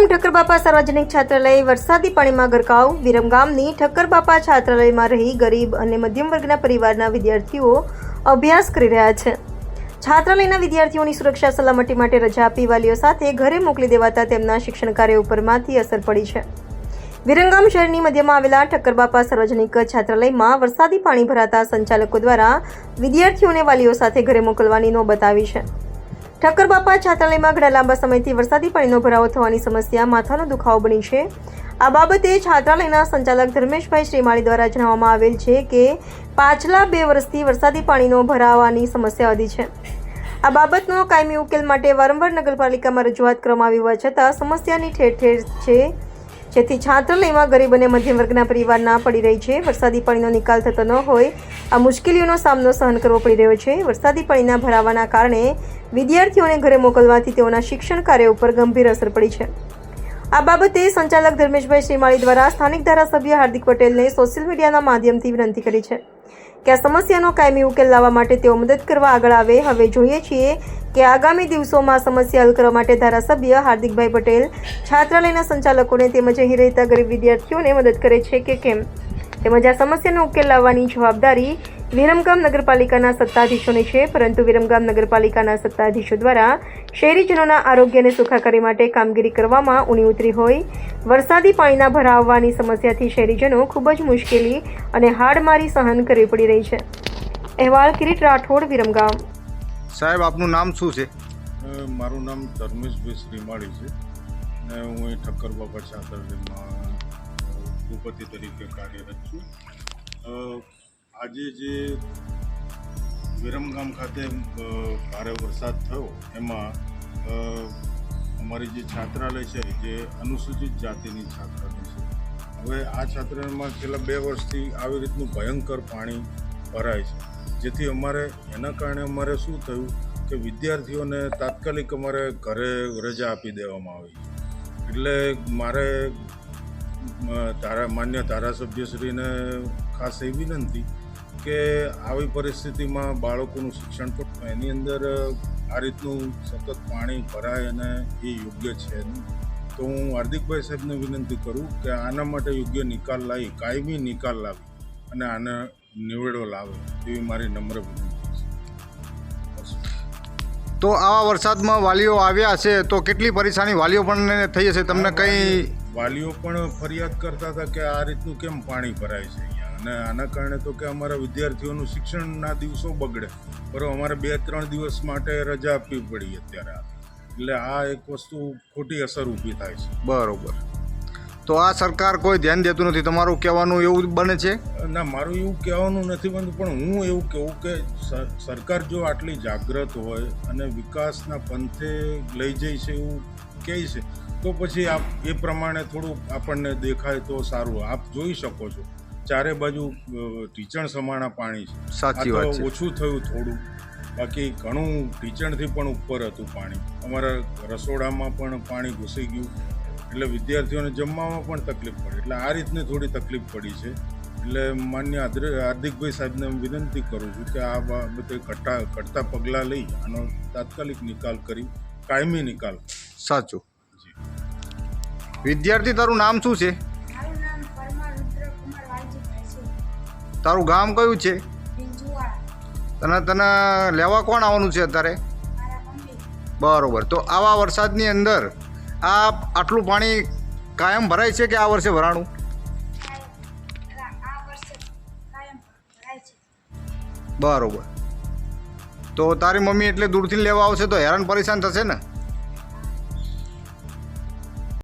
વિરમગામ ઠક્કરબાપા સાર્વજનિક છાત્રાલય વરસાદી પાણીમાં ગરકાવ. વિરમગામની ઠક્કરબાપા છાત્રાલયમાં રહી ગરીબ અને મધ્યમ વર્ગના પરિવારના વિદ્યાર્થીઓ અભ્યાસ કરી રહ્યા છે. છાત્રાલયના વિદ્યાર્થીઓની સુરક્ષા સલામતી માટે રજા આપી વાલીઓ સાથે ઘરે મોકલી દેવાતા તેમના શિક્ષણ કાર્ય ઉપરમાંથી અસર પડી છે. વિરંગામ શહેરની મધ્યમાં આવેલા ઠક્કરબાપા સાર્વજનિક છાત્રાલયમાં વરસાદી પાણી ભરાતા સંચાલકો દ્વારા વિદ્યાર્થીઓને વાલીઓ સાથે ઘરે મોકલવાની નોબત આવી છે. ઠક્કરબાપા છાત્રાલયમાં ઘણા લાંબા સમયથી વરસાદી પાણીનો ભરાવો થવાની સમસ્યા, માથાનો દુખાવો બની છે. આ બાબતે છાત્રાલયના સંચાલક ધર્મેશભાઈ શ્રીમાળી દ્વારા જણાવવામાં આવેલ છે કે, પાછલા બે વર્ષથી વરસાદી પાણીનો ભરાવાની સમસ્યા વધી છે. આ બાબતનો કાયમી ઉકેલ માટે વારંવાર નગરપાલિકામાં રજૂઆત કરવામાં આવી હોવા છતાં સમસ્યાની ઠેર ઠેર છે. જેથી છાત્રાલયમાં ગરીબ અને મધ્યમ વર્ગના પરિવાર ના પડી રહી છે. વરસાદી પાણીનો નિકાલ થતો ન હોય, આ મુશ્કેલીઓનો સામનો સહન કરવો પડી રહ્યો છે. વરસાદી પાણીના ભરાવાના કારણે વિદ્યાર્થીઓને ઘરે મોકલવાથી તેઓના શિક્ષણ કાર્ય ઉપર ગંભીર અસર પડી છે. આ બાબતે સંચાલક ધર્મેશભાઈ શ્રીમાળી દ્વારા સ્થાનિક ધારાસભ્ય હાર્દિક પટેલને સોશિયલ મીડિયાના માધ્યમથી વિનંતી કરી છે. કે આ સમસ્યાનો કાયમી ઉકેલ લાવવા માટે તેઓ મદદ કરવા આગળ આવે. હવે જોઈએ છીએ કે આગામી દિવસોમાં સમસ્યા હલ કરવા માટે ધારાસભ્ય હાર્દિકભાઈ પટેલ છાત્રાલયના સંચાલકોને તેમજ અહીં રહેતા ગરીબ વિદ્યાર્થીઓને મદદ કરે છે કે કેમ? તેમજ આ સમસ્યાનો ઉકેલ લાવવાની જવાબદારી વિરમગામ નગરપાલિકાના સત્તાધીશોની છે પરંતુ વિરમગામ નગરપાલિકાના સત્તાધીશો દ્વારા શહેરીજનોના આરોગ્ય અને સુખાકારી માટે કામગીરી કરવામાં ઊણી ઉતરી હોય. વરસાદી પાણીના ભરાવવાની સમસ્યાથી શહેરીજનો ખૂબ જ મુશ્કેલી અને હાડમારી સહન કરવી પડી રહી છે. અહેવાલ કિરીટ રાઠોડ વિરમગામ. સાહેબ આપનું નામ શું છે? મારું નામ ધર્મેશભાઈ શ્રીમાળી છે. ને હું અહીં ઠક્કર બાબા છાત્રાલયમાં અ, ભૂપતિ તરીકે કાર્યરત છું. આજે જે વિરમગામ ખાતે ભારે વરસાદ થયો, એમાં અમારી જે છાત્રાલય છે, જે અનુસૂચિત જાતિની છાત્રાલય છે. હવે આ છાત્રાલયમાં છેલ્લા બે વર્ષથી આવી રીતનું ભયંકર પાણી ભરાય છે. જેથી અમારે, એના કારણે અમારે શું થયું કે વિદ્યાર્થીઓને તાત્કાલિક અમારે ઘરે રજા આપી દેવામાં આવી એટલે મારે તારા, માન્ય ધારાસભ્યશ્રીને ખાસ એવી વિનંતી કે આવી પરિસ્થિતિમાં બાળકોનું શિક્ષણ પણ એની અંદર આ રીતનું સતત પાણી ભરાય અને એ યોગ્ય છે નહીં. તો હું હાર્દિકભાઈ સાહેબને વિનંતી કરું કે આના માટે યોગ્ય નિકાલ લાવી કાયમી નિકાલ લાવી અને આને નિવેડો લાવે એવી મારી નમ્ર વિનંતી છે. તો આવા વરસાદમાં વાલીઓ આવ્યા છે તો કેટલી પરેશાની વાલીઓ પણ થઈ હશે? તમને કંઈ વાલીઓ પણ ફરિયાદ કરતા હતા કે આ રીતનું કેમ પાણી ભરાય છે અહીંયા? અને આના કારણે તો કે અમારા વિદ્યાર્થીઓનું શિક્ષણના દિવસો બગડે. બરાબર અમારે બે ત્રણ દિવસ માટે રજા આપવી પડી અત્યારે એટલે આ એક વસ્તુ ખોટી અસર ઊભી થાય છે. બરોબર. તો આ સરકાર કોઈ ધ્યાન દેતું નથી? તમારું કહેવાનું એવું બને છે? ના મારું એવું કહેવાનું નથી બનતું પણ હું એવું કહું કે સરકાર જો આટલી જાગૃત હોય અને વિકાસના પંથે લઈ જઈ છે એવું કહે છે તો પછી આપ એ પ્રમાણે થોડું આપણને દેખાય તો સારું. આપ જોઈ શકો છો. ચારે બાજુ ટીચણ ઢીચણ સમાણા પાણી છે. સાચી વાત છે. ઓછું થયું થોડું. બાકી ઘણું ઢીચણથી પણ ઉપર હતું પાણી. અમારા રસોડામાં પણ પાણી ઘૂસી ગયું. એટલે વિદ્યાર્થીઓને જમવામાં પણ તકલીફ પડી. એટલે આ રીતની થોડી તકલીફ પડી છે. એટલે માન્ય હાર્દિ- હાર્દિકભાઈ સાહેબને હું વિનંતી કરું છું કે આ બાબતે ઘટા ઘટતા પગલાં લઈ આનો તાત્કાલિક નિકાલ કરી કાયમી નિકાલ. સાચું. વિદ્યાર્થી તારું નામ શું છે? તારું ગામ કયું છે? તને તને લેવા કોણ આવવાનું છે અત્યારે? બરાબર. તો આવા વરસાદની અંદર આ આટલું પાણી કાયમ ભરાય છે કે આ વર્ષે ભરાણું? બરોબર. તો તારી મમ્મી એટલે દૂરથી લેવા આવશે તો હેરાન પરેશાન થશે ને?